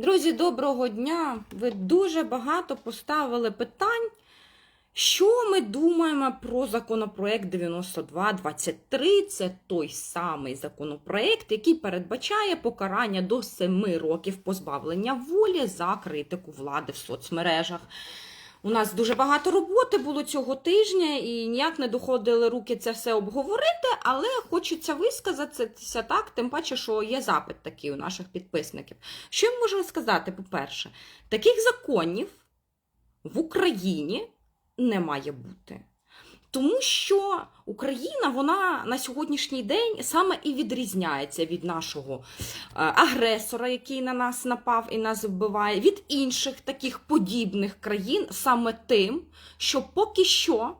Друзі, доброго дня! Ви дуже багато поставили питань. Що ми думаємо про законопроект 9223? Це той самий законопроект, який передбачає покарання до 7 років позбавлення волі за критику влади в соцмережах. У нас дуже багато роботи було цього тижня, і ніяк не доходили руки це все обговорити, але хочеться висказатися так, тим паче, що є запит такий у наших підписників. Що я можу сказати? По-перше, таких законів в Україні не має бути. Тому що Україна вона на сьогоднішній день саме і відрізняється від нашого е, агресора, який на нас напав і нас вбиває, від інших таких подібних країн саме тим, що поки що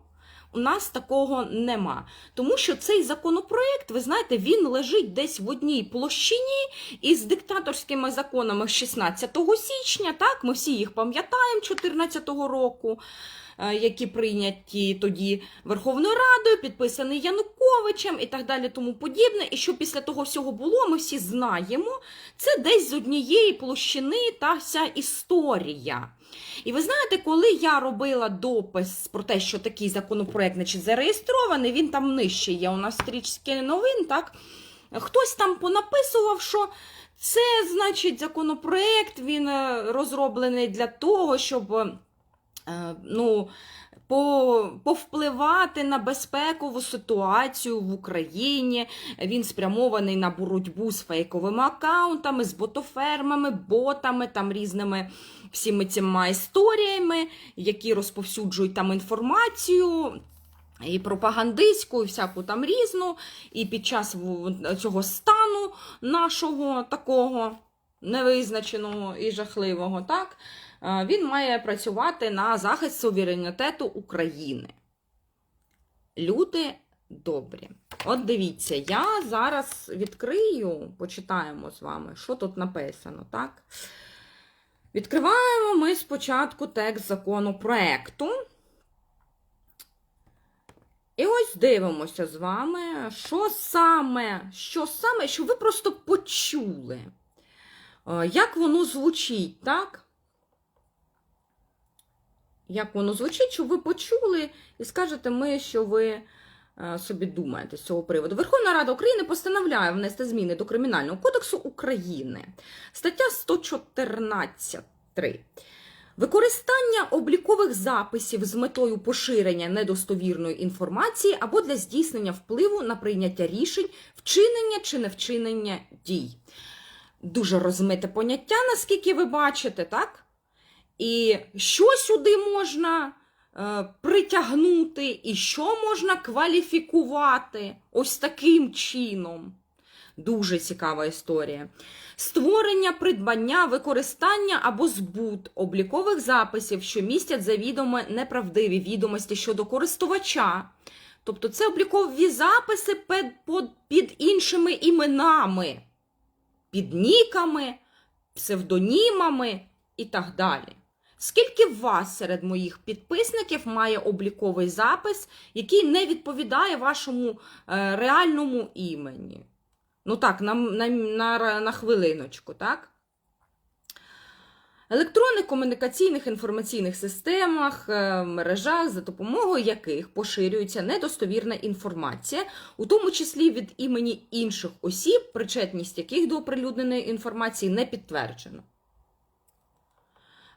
у нас такого нема. Тому що цей законопроект, ви знаєте, він лежить десь в одній площині із диктаторськими законами 16 січня. Так, ми всі їх пам'ятаємо 2014 року. Е, Які прийняті тоді Верховною Радою, підписаний Януковичем і так далі, тому подібне. І що після того всього було, ми всі знаємо. Це десь з однієї площини та вся історія. І ви знаєте, коли я робила допис про те, що такий законопроект значить, зареєстрований, він там нижче є у нас стрічки новин, так? Хтось там понаписував, що це, значить, законопроект, він е, розроблений для того, щоб е, ну, по, повпливати на безпекову ситуацію в Україні. Він спрямований на боротьбу з фейковими аккаунтами, з ботофермами, ботами, там різними всіми цими історіями, які розповсюджують там інформацію. І пропагандистську, і всяку там різну, і під час цього стану нашого такого невизначеного і жахливого, так, е, він має працювати на захист суверенітету України. Люди добрі. От дивіться, я зараз відкрию, почитаємо з вами, що тут написано, так? Відкриваємо ми спочатку текст законопроекту. І ось дивимося з вами, що саме, що саме, що ви просто почули, Е, як воно звучить, так? Як воно звучить, що ви почули і скажете ми, що ви е, собі думаєте з цього приводу. Верховна Рада України постановляє внести зміни до Кримінального кодексу України. Стаття 114.3. Використання облікових записів з метою поширення недостовірної інформації або для здійснення впливу на прийняття рішень, вчинення чи невчинення дій. Дуже розмите поняття, наскільки ви бачите, так? І що сюди можна е, притягнути, і що можна кваліфікувати ось таким чином. Дуже цікава історія. Створення, придбання, використання або збут облікових записів, що містять завідомо неправдиві відомості щодо користувача. Тобто це облікові записи під, під, під іншими іменами, під ніками, псевдонімами і так далі. Скільки вас серед моїх підписників має обліковий запис, який не відповідає вашому е, реальному імені? Ну так, на, на, на, на хвилиночку, так? Електронних комунікаційних інформаційних системах, е, мережах, за допомогою яких поширюється недостовірна інформація, у тому числі від імені інших осіб, причетність яких до оприлюдненої інформації не підтверджено.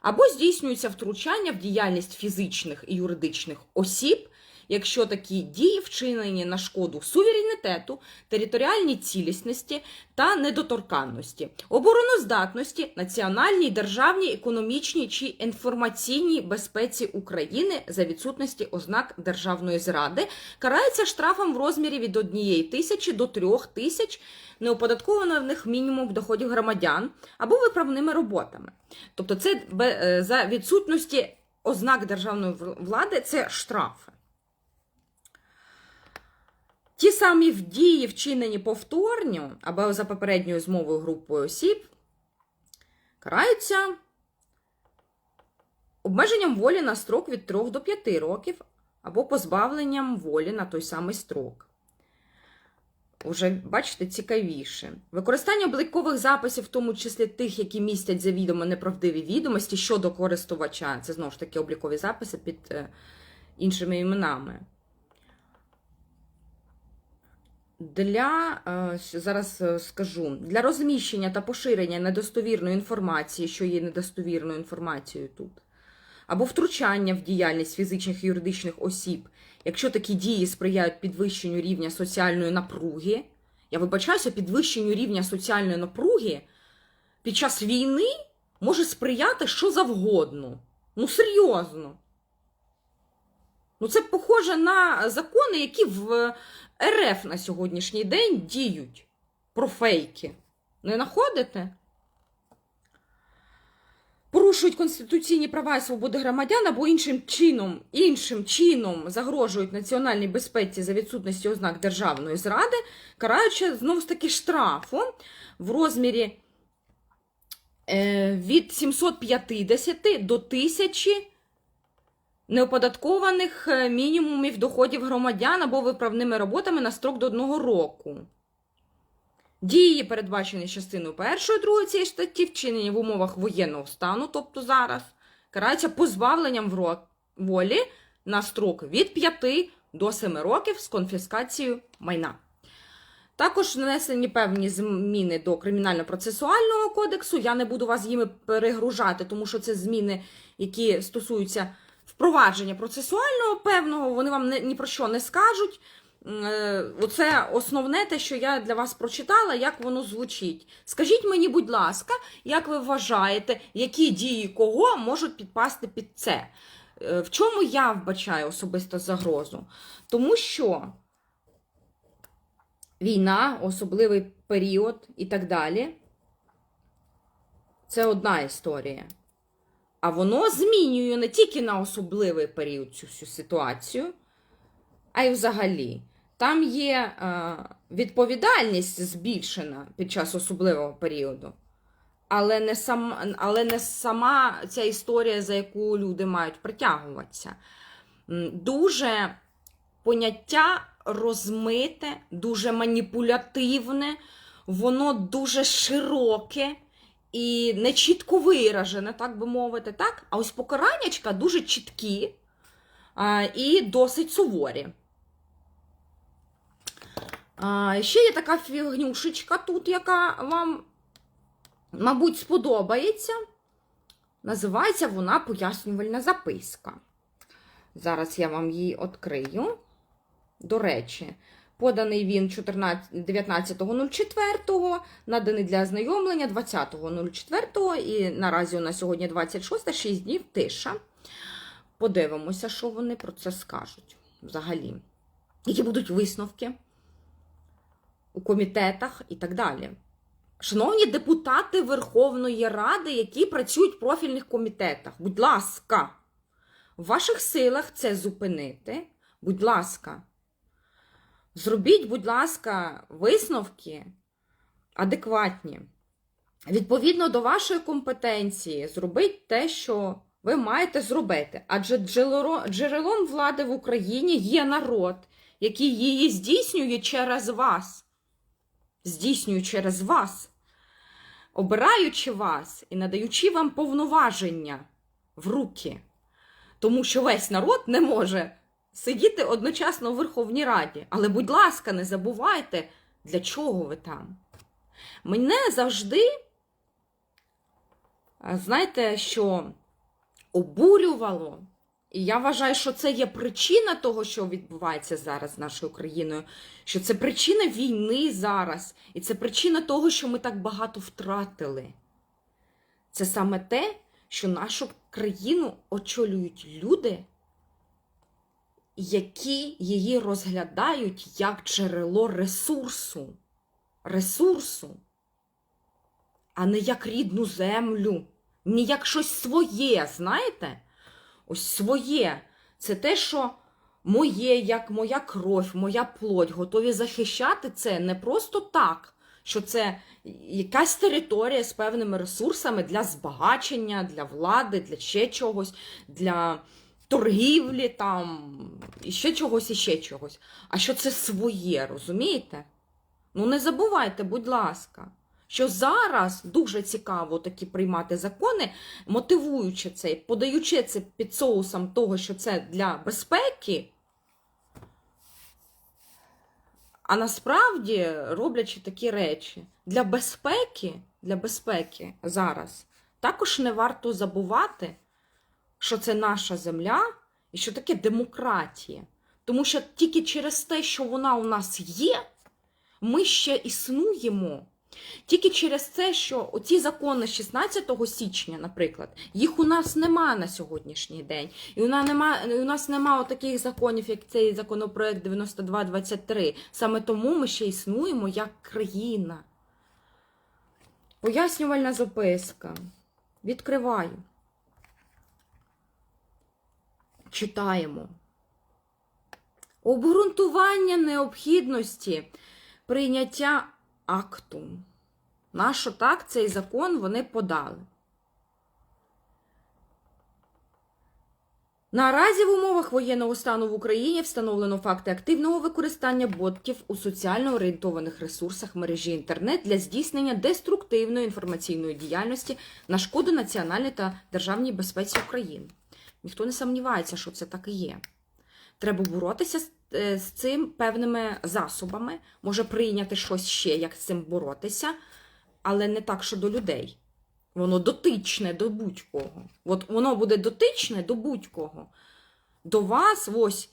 Або здійснюється втручання в діяльність фізичних і юридичних осіб, якщо такі дії вчинені на шкоду суверенітету, територіальній цілісності та недоторканності, обороноздатності, національній, державній, економічній чи інформаційній безпеці України за відсутності ознак державної зради, карається штрафом в розмірі від 1 тисячі до 3 тисяч неоподаткованих мінімум доходів громадян або виправними роботами. Тобто, це е, за відсутності ознак державної влади це штрафи. Ті самі дії, вчинені повторно або за попередньою змовою групою осіб, караються обмеженням волі на строк від 3 до 5 років або позбавленням волі на той самий строк. Уже, бачите, цікавіше. Використання облікових записів, в тому числі тих, які містять завідомо неправдиві відомості щодо користувача. Це знову ж таки облікові записи під е, іншими іменами. Для е, зараз е, скажу для розміщення та поширення недостовірної інформації, що є недостовірною інформацією тут, або втручання в діяльність фізичних і юридичних осіб, якщо такі дії сприяють підвищенню рівня соціальної напруги. Я вибачаюся, підвищенню рівня соціальної напруги під час війни може сприяти що завгодно. Ну, серйозно. Ну, це похоже на закони, які в РФ на сьогоднішній день діють про фейки. Не знаходите? Порушують конституційні права і свободи громадян або іншим чином, іншим чином загрожують національній безпеці за відсутності ознак державної зради, караючи знову ж таки штрафом в розмірі е, від 750 до 1000 неоподаткованих е, мінімумів доходів громадян або виправними роботами на строк до одного року. Дії, передбачені частиною першої, другої цієї статті, вчинені в умовах воєнного стану, тобто зараз, караються позбавленням волі на строк від 5 до 7 років з конфіскацією майна. Також внесені певні зміни до кримінально-процесуального кодексу. Я не буду вас їми перегружати, тому що це зміни, які стосуються впровадження процесуального певного, вони вам ні про що не скажуть. Е, Оце основне те, що я для вас прочитала, як воно звучить. Скажіть мені, будь ласка, як ви вважаєте, які дії кого можуть підпасти під це? Е, В чому я вбачаю особисто загрозу? Тому що війна, особливий період і так далі. Це одна історія. А воно змінює не тільки на особливий період цю всю ситуацію, а й взагалі. Там є е, відповідальність збільшена під час особливого періоду, але не, сам, але не сама ця історія, за яку люди мають притягуватися. Дуже поняття розмите, дуже маніпулятивне, воно дуже широке і не чітко виражене, так би мовити. так? А ось покараннячка дуже чіткі і досить суворі. Ще є така фігнюшечка тут, яка вам, мабуть, сподобається. Називається вона пояснювальна записка. Зараз я вам її відкрию. До речі, поданий він 19.04, наданий для ознайомлення 20.04, і наразі у нас сьогодні 26, 6 днів тиша. Подивимося, що вони про це скажуть взагалі. Які будуть висновки у комітетах і так далі. Шановні депутати Верховної Ради, які працюють в профільних комітетах, будь ласка, в ваших силах це зупинити. Будь ласка, зробіть, будь ласка, висновки адекватні. Відповідно до вашої компетенції, зробіть те, що ви маєте зробити. Адже джерелом влади в Україні є народ, який її здійснює через вас. Здійснює через вас, обираючи вас і надаючи вам повноваження в руки. Тому що весь народ не може сидіти одночасно в Верховній Раді. Але, будь ласка, не забувайте, для чого ви там. Мене завжди, знаєте, що обурювало, і я вважаю, що це є причина того, що відбувається зараз з нашою країною, що це причина війни зараз, і це причина того, що ми так багато втратили. Це саме те, що нашу країну очолюють люди, які її розглядають як джерело ресурсу, ресурсу, а не як рідну землю, не як щось своє, знаєте? Ось своє. Це те, що моє, як моя кров, моя плоть, готові захищати це не просто так, що це якась територія з певними ресурсами для збагачення, для влади, для ще чогось, для торгівлі, там, і ще чогось, і ще чогось. А що це своє, розумієте? Ну не забувайте, будь ласка, що зараз дуже цікаво такі приймати закони, мотивуючи це, подаючи це під соусом того, що це для безпеки. А насправді роблячи такі речі для безпеки, для безпеки зараз також не варто забувати, що це наша земля і що таке демократія. Тому що тільки через те, що вона у нас є, ми ще існуємо. Тільки через те, що оці закони 16 січня, наприклад, їх у нас нема на сьогоднішній день. І у нас нема, у нас нема таких законів, як цей законопроект 9223. Саме тому ми ще існуємо як країна. Пояснювальна записка. Відкриваю. Читаємо. Обґрунтування необхідності прийняття акту. Нащо так цей закон вони подали? Наразі в умовах воєнного стану в Україні встановлено факти активного використання ботів у соціально орієнтованих ресурсах мережі інтернет для здійснення деструктивної інформаційної діяльності на шкоду національній та державній безпеці України. Ніхто не сумнівається, що це так і є. Треба боротися з, е, з цим певними засобами, може прийняти щось ще, як з цим боротися, але не так, що до людей. Воно дотичне до будь-кого. От воно буде дотичне до будь-кого. До вас, ось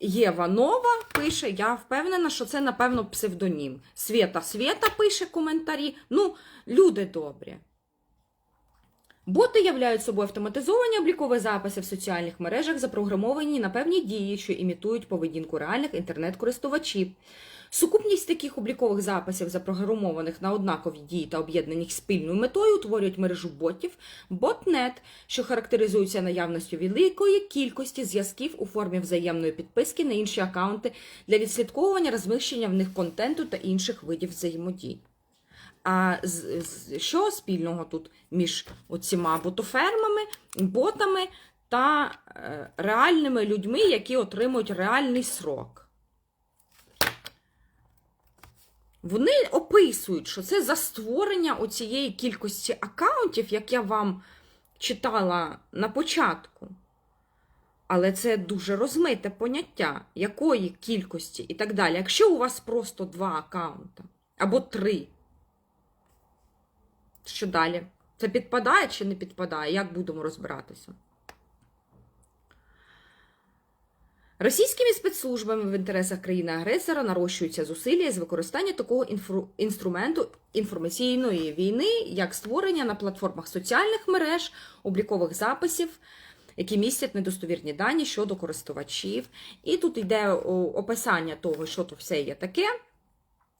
Єва Нова пише, я впевнена, що це, напевно, псевдонім. Свята Свята пише коментарі. Ну, люди добрі. Боти являють собою автоматизовані облікові записи в соціальних мережах, запрограмовані на певні дії, що імітують поведінку реальних інтернет-користувачів. Сукупність таких облікових записів, запрограмованих на однакові дії та об'єднаних спільною метою, утворюють мережу ботів, ботнет, що характеризується наявністю великої кількості зв'язків у формі взаємної підписки на інші акаунти для відслідковування розміщення в них контенту та інших видів взаємодій. А що спільного тут між оціма ботофермами, ботами та е, реальними людьми, які отримують реальний срок? Вони описують, що це за створення оцієї кількості акаунтів, як я вам читала на початку. Але це дуже розмите поняття, якої кількості і так далі. Якщо у вас просто два акаунта або три, що далі? Це підпадає чи не підпадає? Як будемо розбиратися? Російськими спецслужбами в інтересах країни-агресора нарощуються зусилля з використання такого інфру... інструменту інформаційної війни, як створення на платформах соціальних мереж, облікових записів, які містять недостовірні дані щодо користувачів. І тут йде описання того, що то все є таке,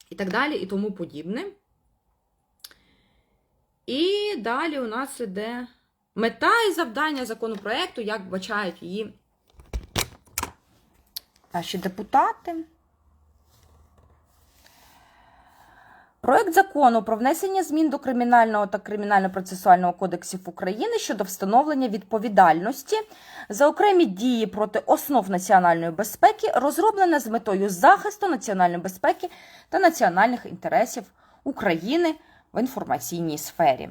і так далі, і тому подібне. І далі у нас іде мета і завдання законопроекту, як бачають її наші депутати. Проект закону про внесення змін до Кримінального та Кримінально-процесуального кодексів України щодо встановлення відповідальності за окремі дії проти основ національної безпеки, розроблене з метою захисту національної безпеки та національних інтересів України в інформаційній сфері.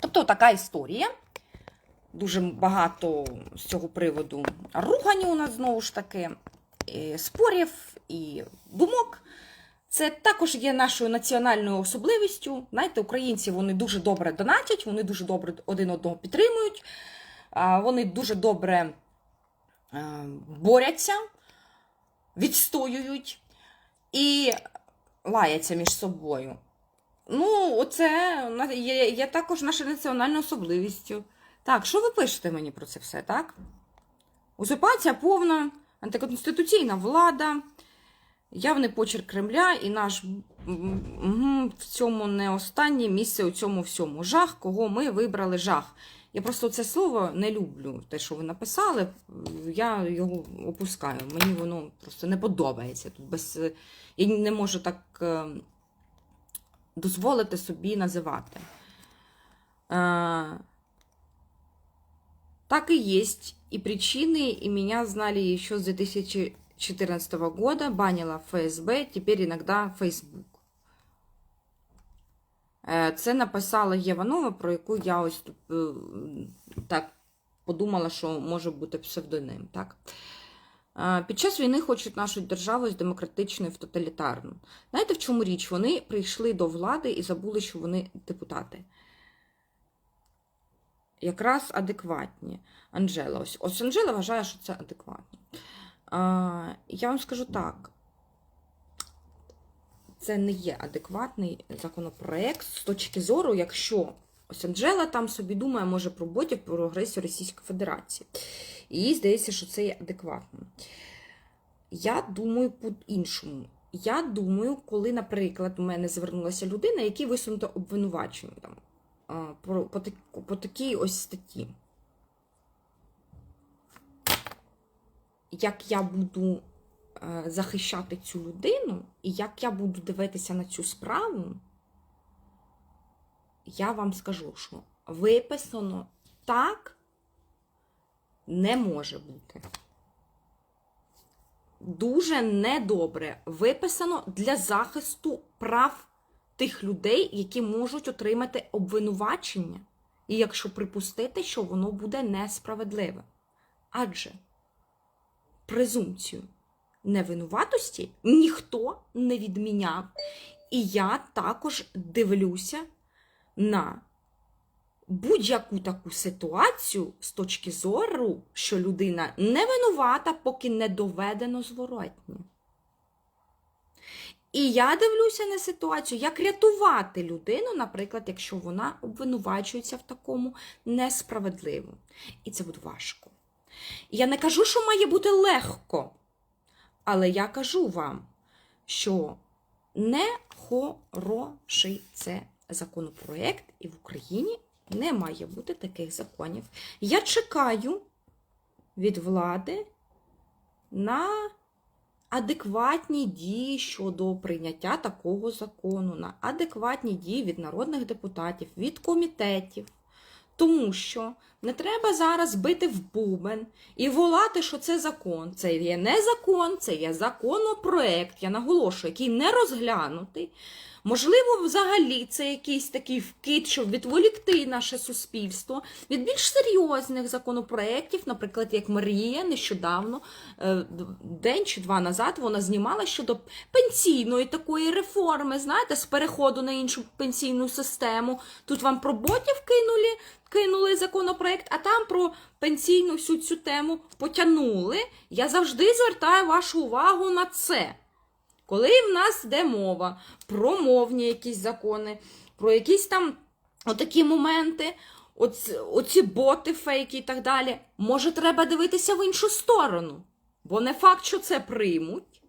Тобто така історія. Дуже багато з цього приводу ругані у нас знову ж таки, і спорів і думок. Це також є нашою національною особливістю. Знаєте, українці вони дуже добре донатять, вони дуже добре один одного підтримують, вони дуже добре борються, відстоюють і лаяться між собою. Ну, оце є, є також нашою національною особливістю. Так, що ви пишете мені про це все, так? Узурпація повна, антиконституційна влада, явний почерк Кремля і наш в цьому не останнє місце у цьому всьому. Жах, кого ми вибрали жах. Я просто це слово не люблю, те, що ви написали, я його опускаю. Мені воно просто не подобається. Тут без... Я не можу так е, дозволити собі називати. Е, так и есть. И причины, и меня знали еще с 2014 года банила ФСБ, теперь иногда Facebook. Е, Це написала Єва Нова, про яку я ось е, так подумала, що може бути псевдоним. Так? Під час війни хочуть нашу державу з демократичною в тоталітарну. Знаєте, в чому річ? Вони прийшли до влади і забули, що вони депутати. Якраз адекватні. Анжела. Ось, ось Анжела вважає, що це адекватно. А, я вам скажу так. Це не є адекватний законопроект з точки зору, якщо ось Анжела там собі думає, може про ботів, про агресію Російської Федерації. І їй здається, що це є адекватно. Я думаю по-іншому. Я думаю, коли, наприклад, у мене звернулася людина, якій висунуто обвинувачення там, по, по, по такій ось статті. Як я буду е, захищати цю людину, і як я буду дивитися на цю справу, я вам скажу, що виписано так не може бути. Дуже недобре виписано для захисту прав тих людей, які можуть отримати обвинувачення, і якщо припустити, що воно буде несправедливе. Адже презумпцію невинуватості ніхто не відміняв. І я також дивлюся на будь-яку таку ситуацію з точки зору, що людина не винувата, поки не доведено зворотні. І я дивлюся на ситуацію, як рятувати людину, наприклад, якщо вона обвинувачується в такому несправедливо. І це буде важко. Я не кажу, що має бути легко, але я кажу вам, що не хороший це законопроект, і в Україні не має бути таких законів. Я чекаю від влади на адекватні дії щодо прийняття такого закону, на адекватні дії від народних депутатів, від комітетів. Тому що не треба зараз бити в бубен і волати, що це закон. Це є не закон, це є законопроект, я наголошую, який не розглянутий. Можливо, взагалі це якийсь такий вкид, щоб відволікти наше суспільство від більш серйозних законопроєктів, наприклад, як Марія нещодавно, е, день чи два назад, вона знімала щодо пенсійної такої реформи, знаєте, з переходу на іншу пенсійну систему. Тут вам про ботів кинули, кинули законопроект, а там про пенсійну всю цю тему потягнули. Я завжди звертаю вашу увагу на це. Коли в нас йде мова про мовні якісь закони, про якісь там отакі моменти, оці, оці боти, фейки і так далі, може, треба дивитися в іншу сторону. Бо не факт, що це приймуть.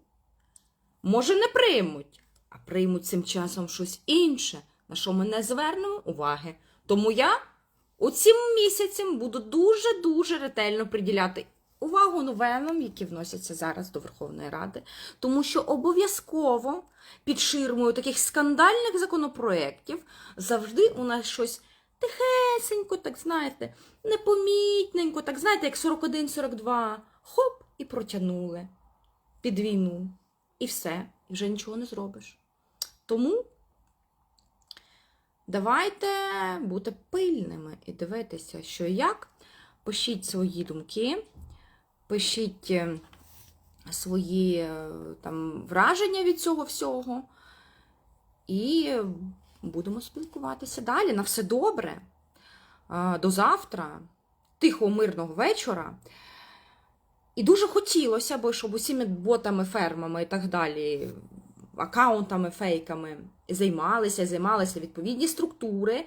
Може, не приймуть, а приймуть цим часом щось інше, на що ми не звернемо уваги. Тому я оцим місяцем буду дуже-дуже ретельно приділяти увагу новелам, які вносяться зараз до Верховної Ради, тому що обов'язково під ширмою таких скандальних законопроєктів завжди у нас щось тихесенько, так знаєте, непомітненько, так знаєте, як 41-42, хоп, і протягнули під війну. І все, і вже нічого не зробиш. Тому давайте бути пильними і дивитися, що і як. Пишіть свої думки, пишіть е, свої е, там, враження від цього всього. І будемо спілкуватися далі. На все добре. Е, До завтра, тихого, мирного вечора. І дуже хотілося б, щоб усіми ботами, фермами і так далі, аккаунтами, фейками займалися, займалися відповідні структури,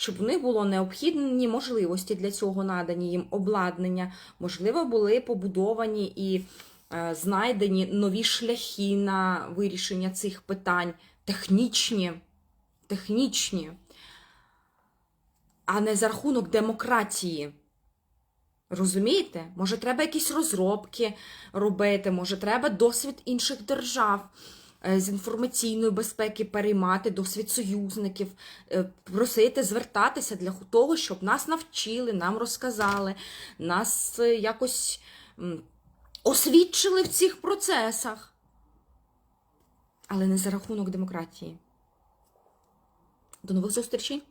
щоб в них було необхідні можливості для цього надані їм обладнання, можливо, були побудовані і е, знайдені нові шляхи на вирішення цих питань, технічні, технічні, а не за рахунок демократії. Розумієте? Може, треба якісь розробки робити, може, треба досвід інших держав з інформаційної безпеки переймати, досвід союзників, е, просити, звертатися для того, щоб нас навчили, нам розказали, нас е, якось освідчили в цих процесах. Але не за рахунок демократії. До нових зустрічей!